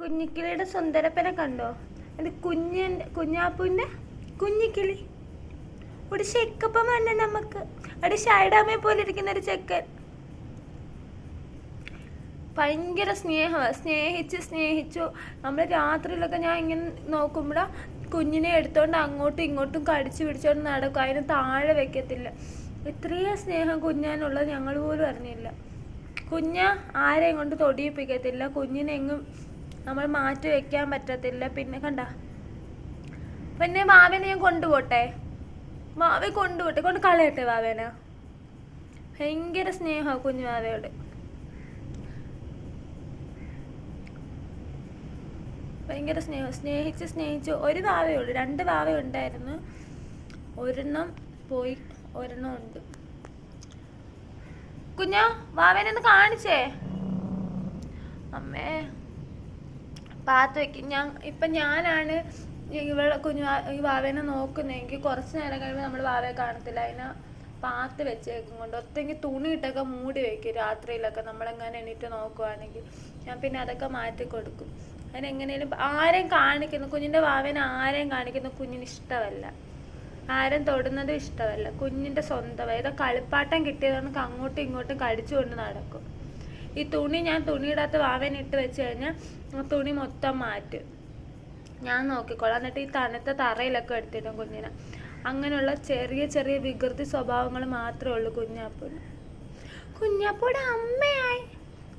കുഞ്ഞിക്കിളിയുടെ സുന്ദരപ്പനെ കണ്ടോ? അത് കുഞ്ഞി കുഞ്ഞാപ്പൂന്റെ കുഞ്ഞിക്കിളി. ഒരു ചെക്കപ്പം വേണ്ട നമുക്ക് അവിടെ ഷൈഡാമയെ പോലെ ഇരിക്കുന്ന ഒരു ചെക്കൻ. ഭയങ്കര സ്നേഹമാണ് സ്നേഹിച്ച് സ്നേഹിച്ചു. നമ്മൾ രാത്രിയിലൊക്കെ ഞാൻ ഇങ്ങനെ നോക്കുമ്പോൾ കുഞ്ഞിനെ എടുത്തോണ്ട് അങ്ങോട്ടും ഇങ്ങോട്ടും കടിച്ചു പിടിച്ചോണ്ട് നടക്കും. അതിന് താഴെ വെക്കത്തില്ല. ഇത്രയും സ്നേഹം കുഞ്ഞാനുള്ളത് ഞങ്ങൾ പോലും അറിഞ്ഞില്ല. കുഞ്ഞ ആരെയും കൊണ്ട് തൊടിയിപ്പിക്കത്തില്ല. കുഞ്ഞിനെ എങ്ങും നമ്മൾ മാറ്റി വെക്കാൻ പറ്റത്തില്ല. പിന്നെ കണ്ട? പിന്നെ മാവേനെ ഞാൻ കൊണ്ടുപോട്ടെ? മാവെ കൊണ്ടുപോട്ടെ? കൊണ്ട് കളയട്ടെ വാവേനെ ഭയങ്കര സ്നേഹമാണ് കുഞ്ഞു മാവയോട്. ഭയങ്കര സ്നേഹം. സ്നേഹിച്ച് സ്നേഹിച്ച് ഒരു വാവേ ഉള്ളൂ. രണ്ട് വാവ ഉണ്ടായിരുന്നു. ഒരെണ്ണം പോയി ഒരെണ്ണം ഉണ്ട്. കുഞ്ഞോ വാവേനെ ഒന്ന് കാണിച്ചേ? അമ്മേ. പാത്ത് വെക്കും ഞാൻ ഇപ്പം ഞാനാണ് ഇവളെ കുഞ്ഞു ഈ വാവേനെ നോക്കുന്നതെങ്കിൽ കുറച്ച് നേരം കഴിയുമ്പോൾ നമ്മൾ വാവയെ കാണത്തില്ല. അതിനെ പാത്ത് വെച്ചേക്കും കൊണ്ട് ഒത്തെങ്കിൽ തുണിയിട്ടൊക്കെ മൂടി വെക്കും രാത്രിയിലൊക്കെ. നമ്മളെങ്ങനെ എണീറ്റ് നോക്കുവാണെങ്കിൽ ഞാൻ പിന്നെ അതൊക്കെ മാറ്റി കൊടുക്കും. അതിനെങ്ങനെയും ആരെയും കാണിക്കുന്നു. കുഞ്ഞിന്റെ വാവേനെ ആരെയും കാണിക്കുന്നു. കുഞ്ഞിന് ഇഷ്ടമല്ല. ആരും തൊടുന്നതും ഇഷ്ടമല്ല. കുഞ്ഞിന്റെ സ്വന്തം ഏതോ കളിപ്പാട്ടം കിട്ടിയതുകൊണ്ട് അങ്ങോട്ടും ഇങ്ങോട്ടും കടിച്ചുകൊണ്ട് നടക്കും. ഈ തുണി ഞാൻ തുണിയിടാത്ത അകത്ത് ഇട്ട് വെച്ച് കഴിഞ്ഞാൽ തുണി മൊത്തം മാറ്റും. ഞാൻ നോക്കിക്കോളാം. എന്നിട്ട് ഈ തണുത്ത തറയിലൊക്കെ എടുത്തിടും കുഞ്ഞിനെ. അങ്ങനെയുള്ള ചെറിയ ചെറിയ വികൃതി സ്വഭാവങ്ങൾ മാത്രമേ ഉള്ളൂ കുഞ്ഞാപ്പൂന് കുഞ്ഞാപ്പൂടെ അമ്മയായി.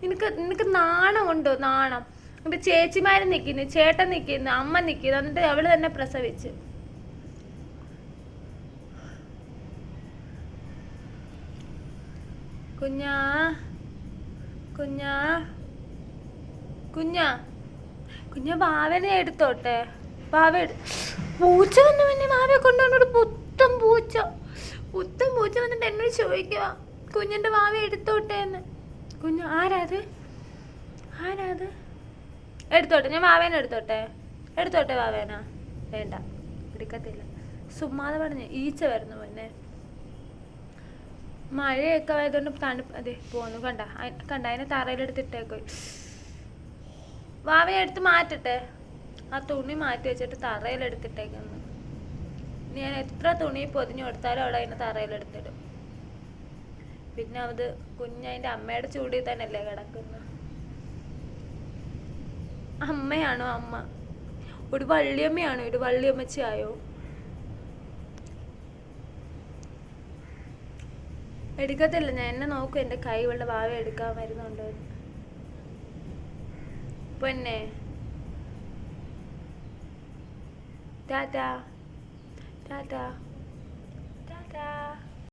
നിനക്ക് നിനക്ക് നാണമുണ്ടോ നാണം. ഇപ്പൊ ചേച്ചിമാർ നിൽക്കുന്നു ചേട്ടൻ നിൽക്കുന്നു അമ്മ നിൽക്കുന്നു എന്നിട്ട് അവൾ തന്നെ പ്രസവിച്ചു. കുഞ്ഞാ കുഞ്ഞാ. കുഞ്ഞാ. കുഞ്ഞ ഭാവന എടുത്തോട്ടെ. ഭാവ പൂച്ച വന്ന പിന്നെ ഭാവയെ കൊണ്ടുവന്നോട് പുത്തം പൂച്ച. പുത്തം പൂച്ച വന്നിട്ട് എന്നോട് ചോദിക്കുക കുഞ്ഞിന്റെ ഭാവ എടുത്തോട്ടെ എന്ന്. കുഞ്ഞു ആരാത് ആരാത് എടുത്തോട്ടെ ഞാൻ ഭാവേനെ എടുത്തോട്ടെ. എടുത്തോട്ടെ ഭാവേന വേണ്ട എടുക്കത്തില്ല. സുമ്മാതെ പറഞ്ഞു ഈച്ച വരുന്നു മുന്നേ മഴയൊക്കെ ആയതുകൊണ്ട് തണുപ്പ് അതെ പോന്നു കണ്ട. കണ്ട അതിനെ തറയിലെടുത്തിട്ടേക്കോ വാവയെ എടുത്ത് മാറ്റട്ടെ. ആ തുണി മാറ്റി വെച്ചിട്ട് തറയിലെടുത്തിട്ടേക്കുന്നു ഞാൻ എത്ര തുണി പൊതിഞ്ഞു കൊടുത്താലും അവിടെ അതിനെ തറയിലെടുത്തിടും. പിന്നെ അത് കുഞ്ഞതിന്റെ അമ്മയുടെ ചൂടിൽ തന്നെയല്ലേ കിടക്കുന്നു. അമ്മയാണോ അമ്മ? ഒരു വള്ളിയമ്മയാണോ? ഒരു വള്ളിയമ്മച്ചിയായോ? എടുക്കത്തില്ല. ഞാൻ എന്നെ നോക്കും. എന്റെ കൈ വെള്ള ഭാവ എടുക്കാൻ വരുന്നുണ്ട്. പൊന്നെ. ടാറ്റാ. ടാറ്റാ. ടാറ്റാ.